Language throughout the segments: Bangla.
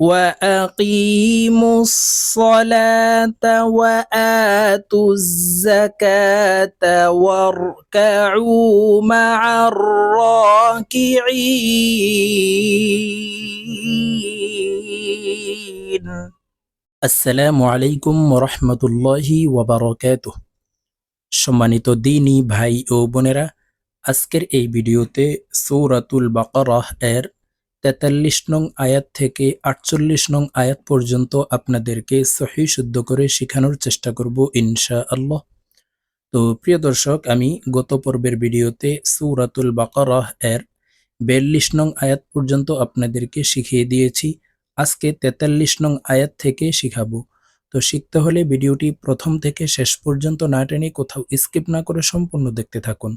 وأقيموا الصلاة وآتوا الزكاة واركعوا مع الراكعين আসসালামু আলাইকুম রহমতুল্লাহি ওয়াবারকাতুহ সম্মানিত দিনী ভাই ও বোনেরা আজকের এই ভিডিওতে সৌরাতুল বাকারাহ এর তেতাল্লিশ নং আয়াত থেকে আটচল্লিশ নং আয়াত পর্যন্ত আপনাদেরকে সহি শুদ্ধ করে শেখানোর চেষ্টা করব ইনশা আল্লাহ তো প্রিয় দর্শক, আমি গত পর্বের ভিডিওতে সুরাতুল বাকারাহ এর বিয়াল্লিশ নং আয়াত পর্যন্ত আপনাদেরকে শিখিয়ে দিয়েছি। আজকে তেতাল্লিশ নং আয়াত থেকে শিখাবো। তো শিখতে হলে ভিডিওটি প্রথম থেকে শেষ পর্যন্ত না টেনে কোথাও স্কিপ না করে সম্পূর্ণ দেখতে থাকুন।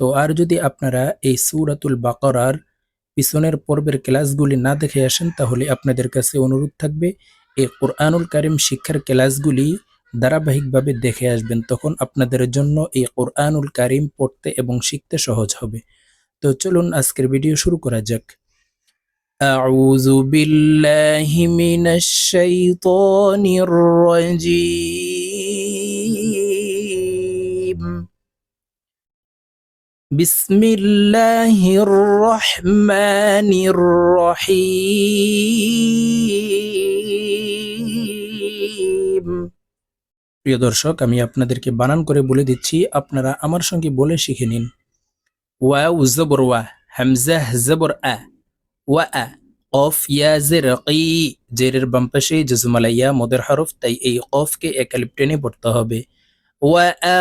তো আর যদি আপনারা এই সৌরাতুল বাকরার পিছনের পর্বের ক্লাসগুলি না দেখে আসেন তাহলে আপনাদের কাছে অনুরোধ থাকবে এই কোরআনুল কারিম শিক্ষার ক্লাসগুলি ধারাবাহিকভাবে দেখে আসবেন তখন আপনাদের জন্য এই কোরআনুল কারিম পড়তে এবং শিখতে সহজ হবে তো চলুন আজকের ভিডিও শুরু করা যাক أعوذ بالله من الشيطان الرجيم বিসমিল্লাহির রহমানির রহিম প্রিয় দর্শক, আমি আপনাদেরকে বানান করে বলে দিচ্ছি, আপনারা আমার সঙ্গে বলে শিখে নিন। ওয়া জবর ওয়া, হামজা জবর আ, ওয়া আ, কফ ইয়া জের জেরের বাম্পাশে জজমালাইয়া মদের হরফ, তাই এই কফকে একালিপ টেনে পড়তে হবে। ওয়া আ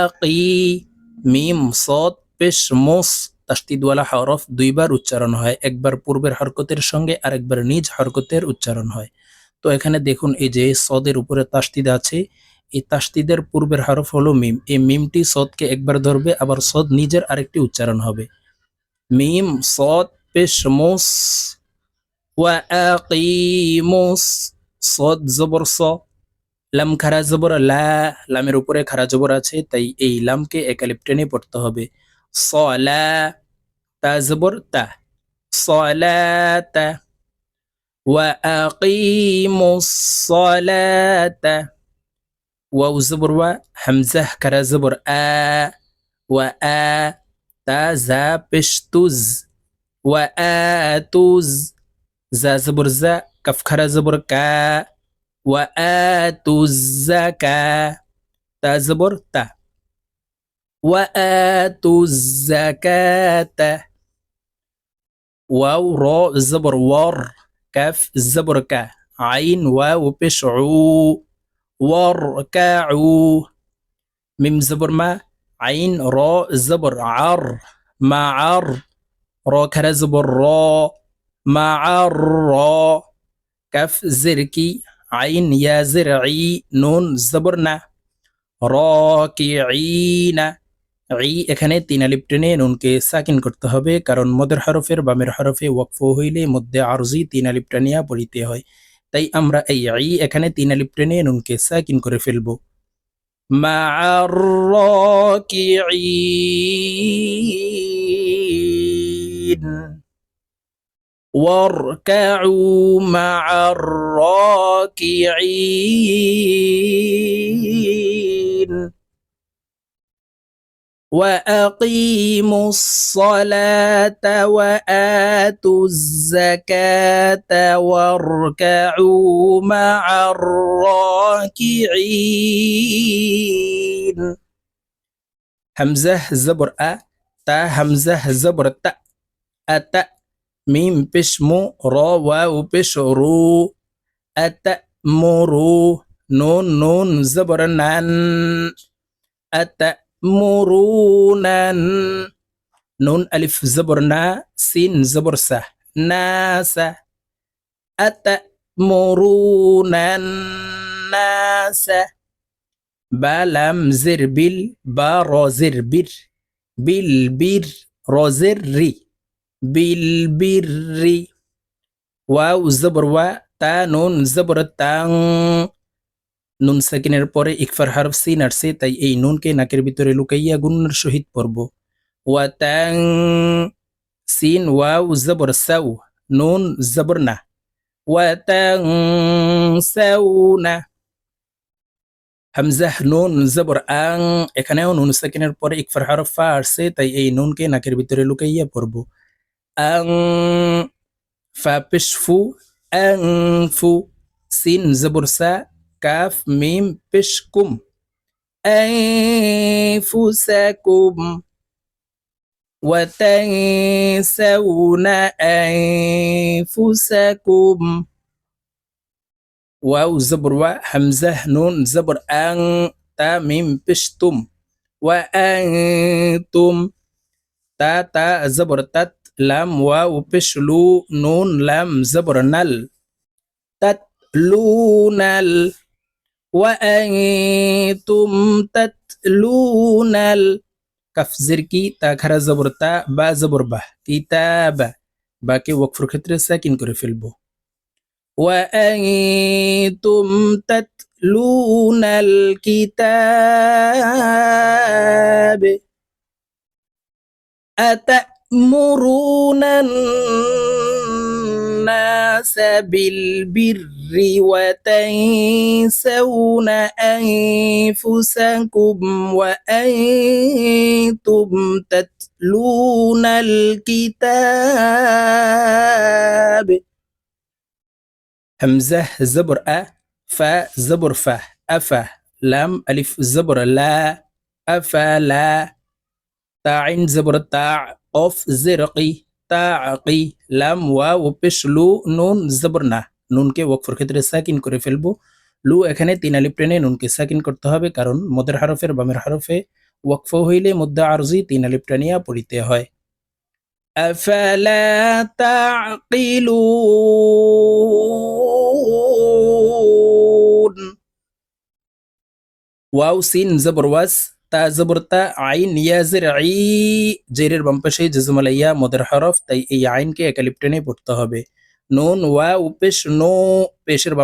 মিম সত পেশ মোস তাস্তিদওয়ালা হরফ দুইবার উচ্চারণ হয়, একবার পূর্বের হরকতের সঙ্গে আরেকবার নিজ হরকতের উচ্চারণ হয়। তো এখানে দেখুন এই যে সদের উপরে তাস্তিদ আছে, এই তাস্তিদের পূর্বের হরফ হলো মিম। এই মিমটি সদকে একবার ধরবে, আবার সদ নিজের আরেকটি উচ্চারণ হবে। মিম, সদ, পেশ, মোস আকিমুস সদ, জবর, স। লাম, খারা, জবর, লা, লামের উপরে খারা, জবর আছে, তাই এই লামকে একালিপ টেনে পড়তে হবে। صلاة تا تا صلاة وأقيم الصلاة. واو زبر و همزه كرا زبر آ. و آ تا زا بشتوز توز. زا زبر زا كف كرا زبر كا. و آ توز زا كا. تا زبر تا. وآتوا الزكاة. واو راء الزبر ور كاف الزبر كا. عين واو بشعو. واركعوا ميم زبر ما. عين راء زبر عر ما عر را كرا زبر را ما عر را كاف زركي. عين يا زرعي. نون زبرنا راكعين. ই এখানে তিন আলিপ টেনে নুনকে সাকিন করতে হবে কারণ মদের হরফের বামের হরফে ওয়াকফ হইলে মধ্যে আরজি তিন আলিপ টানিয়া পড়িতে হয় তাই আমরা এই ই এখানে তিন আলিপ টেনে নুনকে সাকিন করে ফেলবো মা'র-রাকিঈন واركعوا مع الراكعين وأقيموا الصلاة وآتوا الزكاة واركعوا مع الراكعين. همزه زبر أ تا همزه زبر تا اتا ميم بشمو را واو بشرو اتا مرو نون نون زبر نان اتا আতামুরুনান নুন আলিফ জবর না সিন জবর সা নাসা আতামুরুনান নাসা বা লাম জির বিল বা রজির বীর বিল বীর রজির রি বিলবিরি ওয়াও জবর ওয়া তা নুন জবর তাং নুন সাকিনের পরে ইকফার হারফ সিন আসছে তাই এই নুনকে নাকের ভিতরে লুকাইয়া গুণের সহিত পড়ব। ওয়া তাং, সিন, ওয়াও, জবর, সাউ, নুন, জবর, না। ওয়াতাংসাউনা হামজাহ, নুন, জবর, আং, এখানেও নুন সেকেন্ডের পরে ইকফার হরফ ফা আসছে তাই এই নুনকে নাকের ভিতরে লুকাইয়া পড়ব। আং, ফা, পেশ, ফু, আং, ফু, সিন, জবর, সা কাফ মিম পেশ কুম أنفسكم وتنسون أنفسكم واو زبر و همزة نون زبر أن تا ميم بشتم وأنتم تا تا زبر تت لام واو بشلو نون لام زبر نل تتلون ال وأنتم تتلون ال কাফ কি তা খারা জবর তা বা জবর বাহ কিতাবা বাকে ওয়াকফর ক্ষেত্রে সাকিন করে ফেলবো وأنتم تتلون الكتاب أتأمرون الناس بالبر وتنسون أنفسكم وأنتم تتلون الكتاب. همزة زبر أ فا زبر فا أفا لام ألف زبر لا أفلا تاعين زبر تاع قف زرقي. তাকি লাম ওয়াও পেশ লু নুন জবর না নুনকে ওয়াকফর ক্ষেত্রে সাকিন করে ফেলবো লু এখানে তিন আলিপ টেনে নুনকে সাকিন করতে হবে কারণ মদের হরফের বামের হরফে ওয়াকফ হইলে মধ্যে আরজি তিন আলিপ টানিয়া পড়িতে হয় أفلا تعقلون واو سين زبر واس তা আই জেরের জজমালাইয়া মদের হরফ, তাই এই আইনকে একালিপ টেনে পড়তে হবে। নুন ওয়া নো, পেশের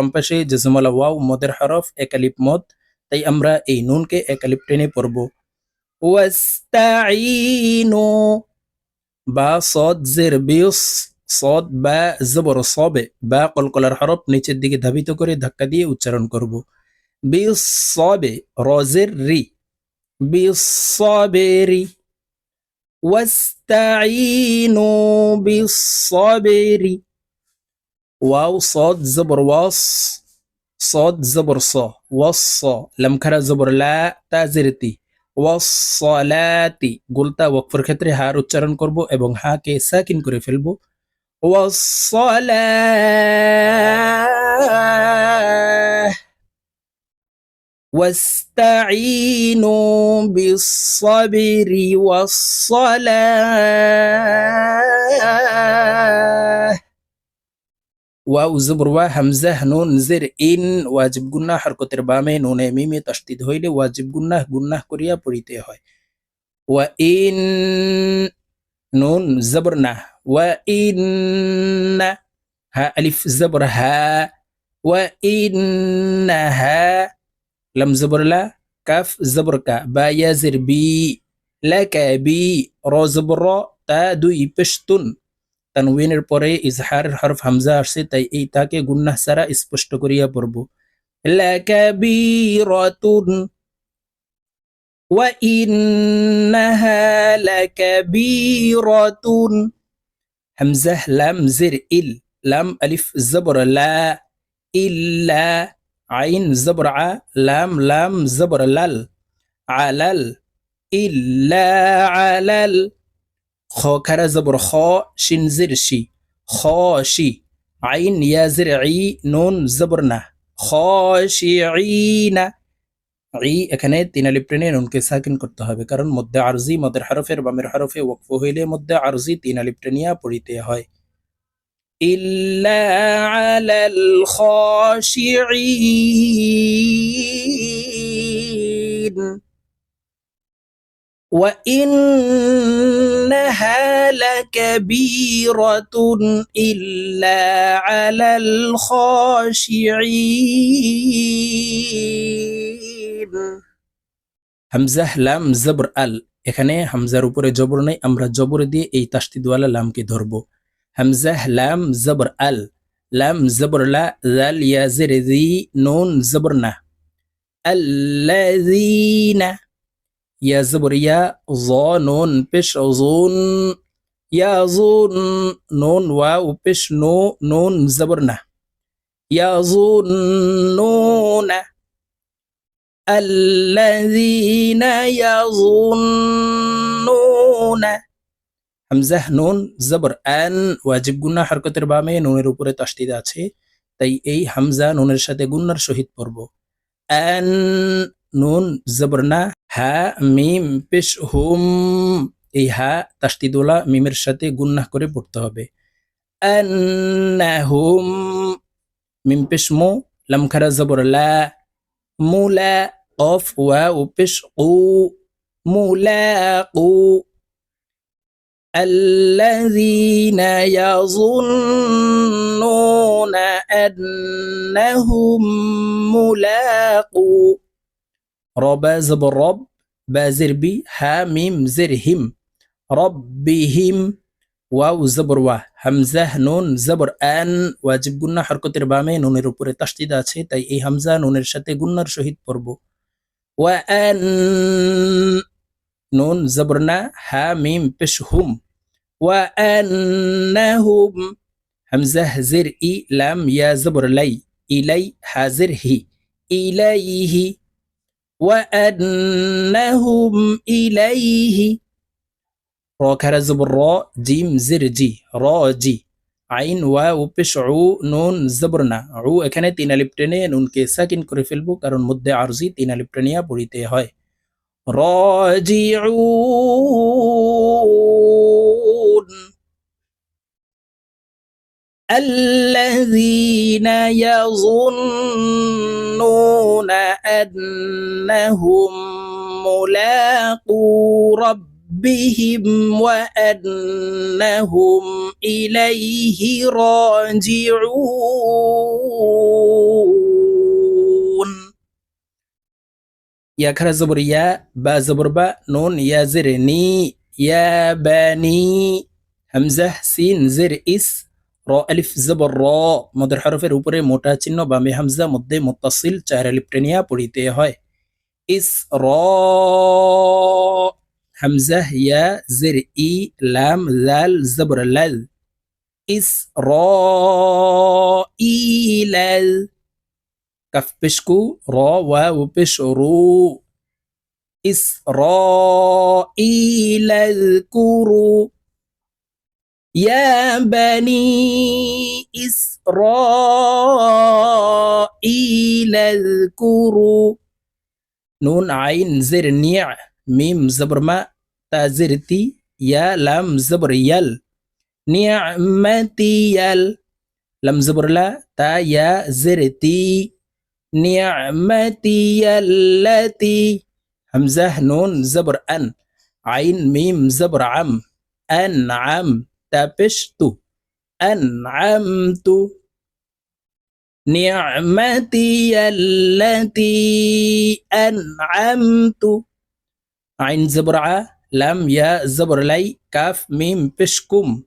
ওয়াও, মদের একালিপ মদ, তাই আমরা এই নুনকে একালিপ টেনে পড়ব। ওয়াস্তাইনু বা সদ, জের সদ, বা জবর, সবে, বা কলকলার হরফ নিচের দিকে ধাবিত করে ধাক্কা দিয়ে উচ্চারণ করব। বিস সবে রজের রি بالصبر واستعينوا بالصبر واو صاد زبر وص صاد زبر صا وص لم كرا زبر لا তাজেরতি ওয়াসসালাতি গোলতা ওয়াকফের ক্ষেত্রে হার উচ্চারণ করব এবং হাকে সাকিন করে ফেলবো ওয়াসসালা واستعينوا بالصبر والصلاة واو زبر و همزة نون زر ইন ওয়াজিব গুন্না হরকতের বামে নুনে মিমে তসদিদ হইলে ওয়াজিব গুন্নাহ গুন্নাহ করিয়া পড়িতে হয় ওয়া ইন নুন জবর না ওয়া ইন হা আলিফ জবর হা ওয়া ইন্নাহা লাম জবর লা কাফ জবর কা বা ইয়াজের বি লাকা বি র জবর র তা দুই পেশতুন তানউইনের পরে ইজহার হরফ হামজা আসছে তাই এই তাকে গুন্নাহ সারা স্পষ্ট করিয়া পড়ব লাকাবীরাতুন وإنها لكبيرة همزة لام زر إل لام ألف زبر لا إلا আইন জবর আ লাম লাম জবর লাল আলাল ইল্লা আলাল খ খারা জবর খ শিন জির শি খ শি আইন ইয়াজির ই নুন জবর না খ শি না ই এখানে তিন আলিপ টেনে নুনকে সাকিন করতে হবে। কারণ মধ্যে আরজি মদের হরফের বামের হরফে ওয়াকফ হইলে মধ্যে আরজি তিন পড়িতে হয়। إلا على الخاشعين وإنها لكبيرة إلا على الخاشعين হামজাহ লাম জবর আল এখানে হামজার উপরে জবর নাই আমরা জবর দিয়ে এই তাস্তিদওয়ালা লামকে ধরবো همزة لام زبر ال. لام زبر لا ذال يا زر ذي نون زبرنا الذين يا زبر يا ظا نون بش ظون. يا ظون نون واو بش نو نون زبرنا يا ظنون الذين يظنون হামজাহ নুন জবর আন ওয়াজিব গুন্না হরকতের বামে নুনের উপরে তাসদিদ আছে তাই এই হামজা নুনের সাথে গুন্নার সহিত পড়ব আন নুন জবর না হা মিম পেশ হুম এই হা তাসদিদওয়ালা মিমের সাথে গুন্না করে পড়তে হবে আন্নাহুম মিম পেশ মো লাম খারা জবর লা মুলা অফ ওয়া ও পেশ ও মুলাকু الذين يظنون أنهم ملاقو رب زبر رب بازر بي حاميم زرهم ربهم ওয়াও জবর ওয়া হামজা নুন জবর আন ওয়াজিব গুন্না হরকতের বামে নুনের উপরে তাসদিদ আছে তাই এই হামজা নুনের সাথে গুন্নার সহিত পড়ব ওয়া আন নুন জবর না হা মিম পেশ হুম ওয়া আন্নাহুম হামজা জির ই লাম ইয়া জবর লাই ইলাই হাজির হি ইলাইহি ওয়া আন্নাহুম ইলাইহি র খারা জবর র জিম জির জি র জি আইন ওয়া উপেশ উ নুন জবর না উ এখানে তিন আলিপ নুনকে সাকিন করে ফেলব কারণ মধ্যে আরজি তিন আলিপ টেনিয়া পড়িতে হয় راجعون. الذين يظنون أنهم ملاقو ربهم وأنهم إليه راجعون. ইয়াখারা জবর ইয়া বা জবর বা নুন ইয়া জের নি ইয়া বা নি হামজা সিন জের ইস র আলিফ জবর র মদের হরফের উপরে মোটা চিহ্ন বা মেহামজা মধ্যে মোত্তাসিল চার আলিফ টেনিয়া পড়িতে হয় ইস র হামজা ইয়া জের ই লাম লাল জবর লাল ইস র ই লাল واو بش رو إسرائيل اذكروا يا بني إسرائيل اذكروا نون عين زر نيع ميم زبر ما تازرتي يا لم زبر يل. نعمتي يل. لم زبر لا تا يا زرتي نعمتي التي همزة نون زبر أن عين ميم زبر عم أنعم تبشت أنعمت. نعمتي التي أنعمت. عين زبرعة لم يا زبر لي كاف ميم بشكم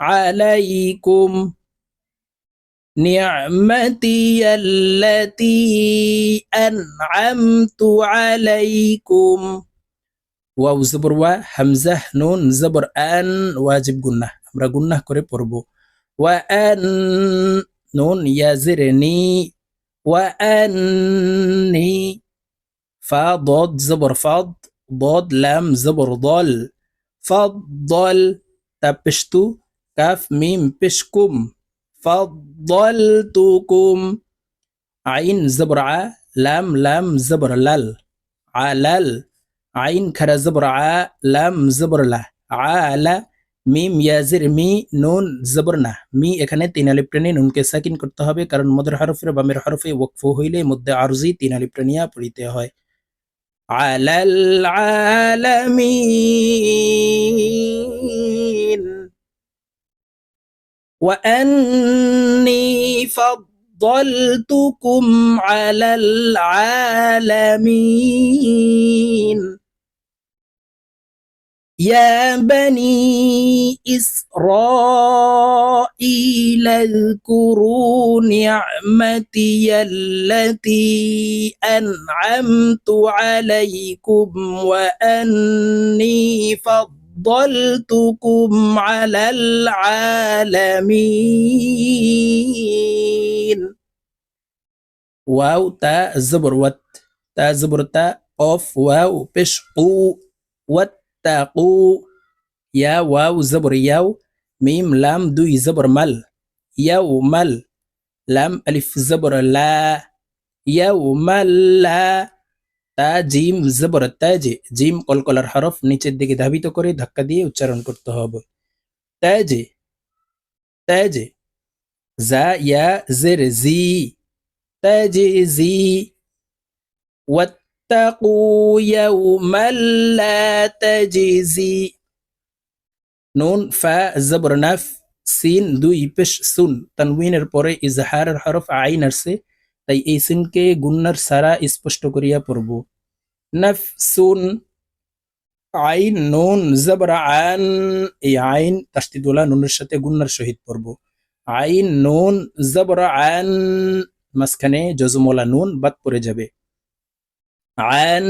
عليكم. نعمتي التي أنعمت عليكم واو زبر و همزة نون زبر أن واجب قلنا আমরা গুন্নাহ করে পড়ব ওয়া আন নুন ইয়াজিরনি ওয়া আননি ফা ضاد زبر فاض ضاد لام زبر ضل فضل تبشتو كاف ميم بشكم ফাদলতুকুম আইন জবর আ লাম লাম জবর লাল আলাল আইন খারা জবর আ লাম জবর আলা মিম ইয়াজির মি নুন জবর না মি এখানে তিন নুনকে সাকিন করতে হবে কারণ মদের হরফের বামের হরফে ওকফ হইলে মধ্যে আরজি তিন আলিপ টেনিয়া পড়িতে হয়। আলাল আলামিন وأني فضلتكم على العالمين يا بني إسرائيل اذكروا نعمتي التي أنعمت عليكم وأني فضلتكم فضلتكم على العالمين. واو تاء زبر وات تاء زبر تاء اوف واو بشقو واتقو يا واو زبر ياو. ميم لام دوي زبر مل. ياو مل. لام ألف زبر لا. يوم لا. তা জিম জবর তাজে জিম কলকলার হরফ নিচের দিকে ধাবিত করে ধাক্কা দিয়ে উচ্চারণ করতে হবে তাজে তাজে জা ইয়া জের জি তাজে জি ওয়াত واتقوا يوما لا تجزي নুন ফা জবর নাফ সিন দুই পেশ সুন তানউইনের পরে ইজহারের হরফ আইন আসছে তাই এই সিনকে গুন্নার সারা স্পষ্ট করিয়া পড়ব। নাফ সুন আইন, নুন, জবর, আন, এই আইন তাস্তিদুল্লাহ নুনের সাথে গুন্নার সহিত পড়ব। আইন, নুন, জবর, আন, মাঝখানে জজমলা নুন, বাদ পড়ে যাবে। আন,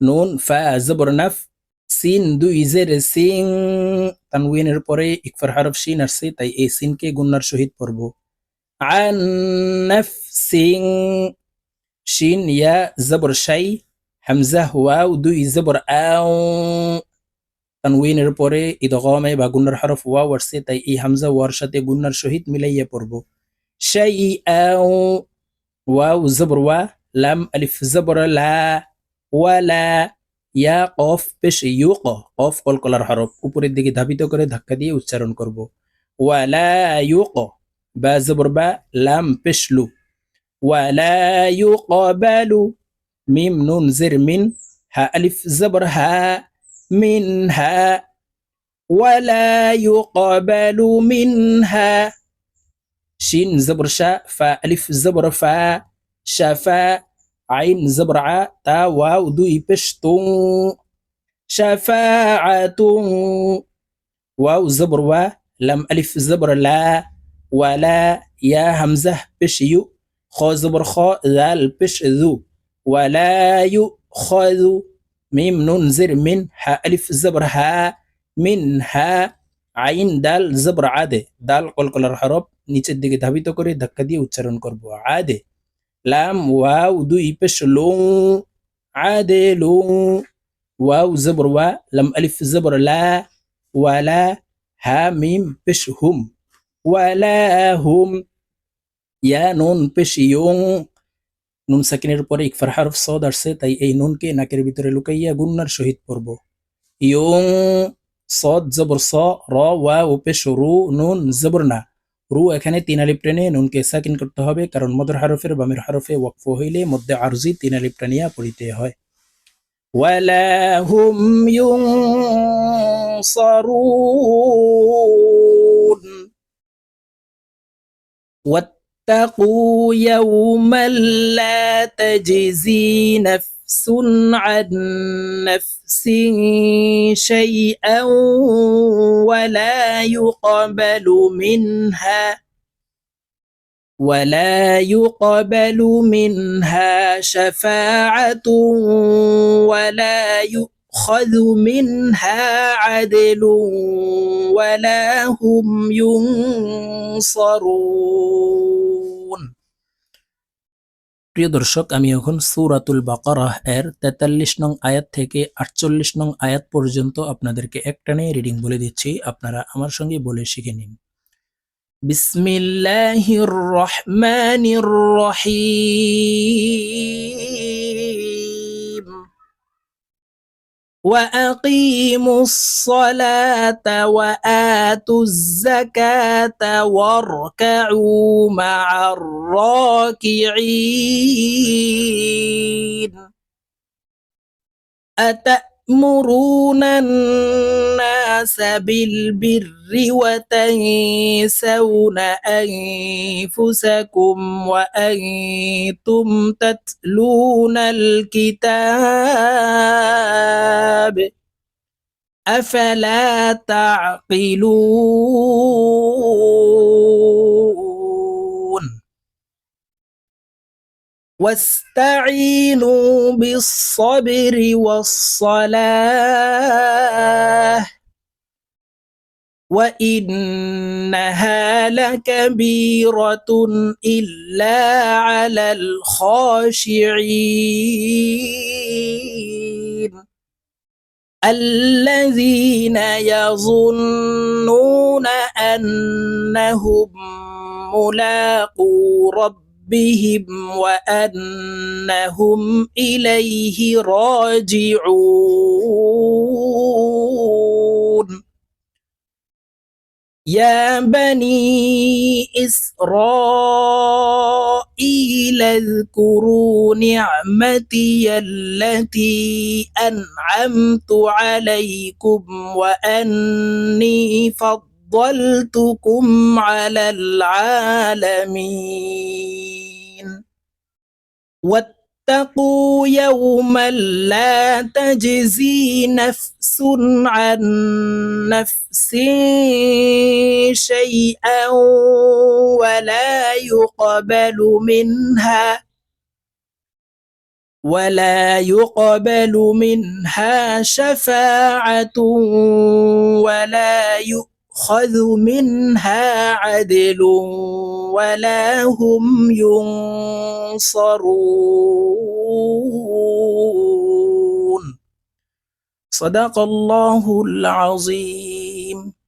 নুন, ফা, জবর, নাফ, সিন, দুই, জের, সিং, তানউইনের পরে ইকফার, হারফ সিন আসছে, তাই এই সিনকে গুন্নার সহিত পড়ব। আন, নাফ সিং শিন ইয়া জবর শাই হামজা ওয়াও দুই জবর আও তানউইনের পরে ইদগমে বা গুন্নার হরফ ওয়াও আসছে তাই এই হামজা ওয়ার সাথে গুন্নার সহিত মিলাইয়া পড়ব শাই আও ওয়াও জবর ওয়া লাম আলিফ জবর লা ওয়ালা ইয়া কফ পেশ ইউ ইউক কফ কলকলার হরফ উপরের দিকে ধাবিত করে ধাক্কা দিয়ে উচ্চারণ করব. ওয়ালা ইউক বা জবর বা লাম পেশ লু ولا يقبل ميم نون زر من ها ألف زبر ها منها. ولا يقبل منها. شين زبر شاء فا ألف زبر فا شفا عين زبر عا تا واو دوي بشتو شفاعة واو زبر وا. لم ألف زبر لا. ولا يا همزة بشيو يو خو زبر خو ذال بش ذو ولا يؤخذ ميم نون زر من ها ألف زبر ها من ها আইন দাল জবর আদে দাল কলকলার হরফ নিচের দিকে ধাবিত করে ধাক্কা দিয়ে উচ্চারণ করব আদে লাম ওয়াও দুই পেশ লো আদে লো ওয়াও জবর ওয়া লাম আলিফ জবর লা ওয়ালা হা মিম পেশ হুম ওয়ালা হুম ইয়া নুন পেশ ইয়ং নুন সাকিনের উপরে ইকফার হারফ সদ আসছে তাই এই নুনকে নাকের ভিতরে লুকাইয়া গুন্নার সহিত পড়ব ইয়ং সদ জবর স র ওয়া ওপেশ রু নুন জবর না রু এখানে তিন আলিপ টেনে নুনকে সাকিন করতে হবে কারণ মদর হারফের বামের হারফে ওয়াকফ হইলে মধ্যে আরজি তিন আলিপ টানিয়া পড়িতে হয় ওয়ালা হুম ইয়ং সরুন واتقوا يوما لا تجزي نفس عن نفس شيئا ولا يقبل منها ولا يقبل منها شفاعة ولا يؤخذ منها عدل ولا هم ينصرون প্রিয় দর্শক, আমি এখন সুরাতুল বাকারাহ এর তেতাল্লিশ নং আয়াত থেকে আটচল্লিশ নং আয়াত পর্যন্ত আপনাদেরকে একটানে রিডিং বলে দিচ্ছি। আপনারা আমার সঙ্গে বলে শিখে নিন। বিসমিল্লাহির রহমানির রহিম। وأقيموا الصلاة وآتوا الزكاة واركعوا مع الراكعين. أتأمرون الناس بالبر وتنسون أنفسكم وأنتم تتلون الكتاب أفلا تعقلون واستعينوا بالصبر والصلاة. وإنها لكبيرة إلا على الخاشعين. الذين يظنون أنهم ملاقو ربهم وأنهم إليه راجعون يا بني إسرائيل اذكروا نعمتي التي أنعمت عليكم وأني فضلتكم على العالمين واتقوا يوما لا تجزي نفس عن نفس شيئا ولا يقبل منها ولا يقبل منها شفاعة ولا يؤخذ منها عدل ولا هم ينصرون. صدق الله العظيم.